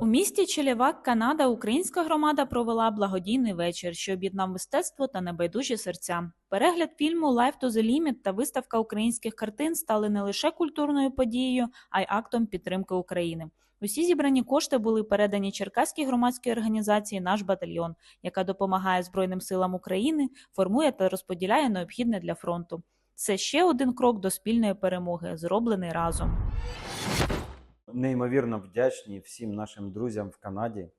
У місті Челівак, Канада, українська громада провела благодійний вечір, що об'єднав мистецтво та небайдужі серця. Перегляд фільму «Life to the Limit» та виставка українських картин стали не лише культурною подією, а й актом підтримки України. Усі зібрані кошти були передані Черкаській громадській організації Наш батальйон, яка допомагає Збройним силам України, формує та розподіляє необхідне для фронту. Це ще один крок до спільної перемоги, зроблений разом. неймовірно вдячні всім нашим друзям в Канаді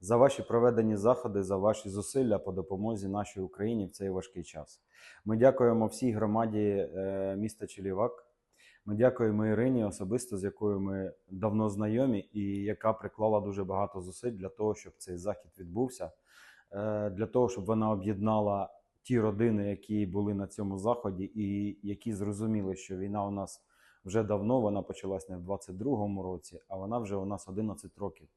за ваші проведені заходи, за ваші зусилля по допомозі нашій Україні в цей важкий час. Ми дякуємо всій громаді е, міста Челівак. Ми дякуємо Ірині особисто, з якою ми давно знайомі, і яка приклала дуже багато зусиль для того, щоб цей захід відбувся, е, для того, щоб вона об'єднала ті родини, які були на цьому заході, і які зрозуміли, що війна у нас вже давно. Вона почалась не в 22-му році, а вона вже у нас 11 років.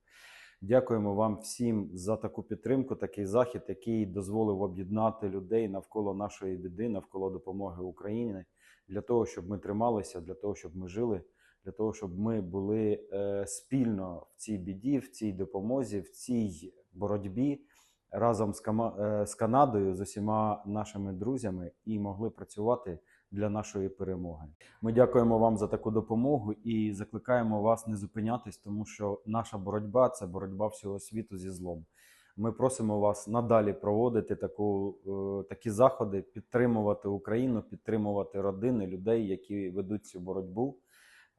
Дякуємо вам всім за таку підтримку, такий захід, який дозволив об'єднати людей навколо нашої біди, навколо допомоги Україні, для того, щоб ми трималися, для того, щоб ми жили, для того, щоб ми були е, спільно в цій біді, в цій допомозі, в цій боротьбі разом з, Кама- е, з Канадою, з усіма нашими друзями і могли працювати для нашої перемоги. Ми дякуємо вам за таку допомогу і закликаємо вас не зупинятись, тому що наша боротьба це боротьба всього світу зі злом. Ми просимо вас надалі проводити таку, е, такі заходи, підтримувати Україну, підтримувати родини людей, які ведуть цю боротьбу.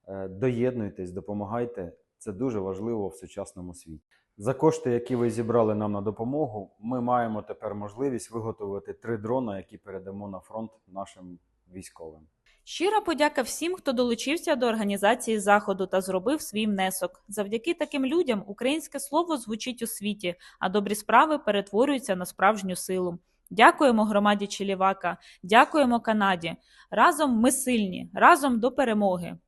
Е, Доєднуйтесь, допомагайте. Це дуже важливо в сучасному світі. За кошти, які ви зібрали нам на допомогу, ми маємо тепер можливість виготовити три дрона, які передамо на фронт нашим військовим. Щира подяка всім, хто долучився до організації заходу та зробив свій внесок. Завдяки таким людям українське слово звучить у світі, а добрі справи перетворюються на справжню силу. Дякуємо громаді Челівака, дякуємо Канаді. Разом ми сильні, разом до перемоги.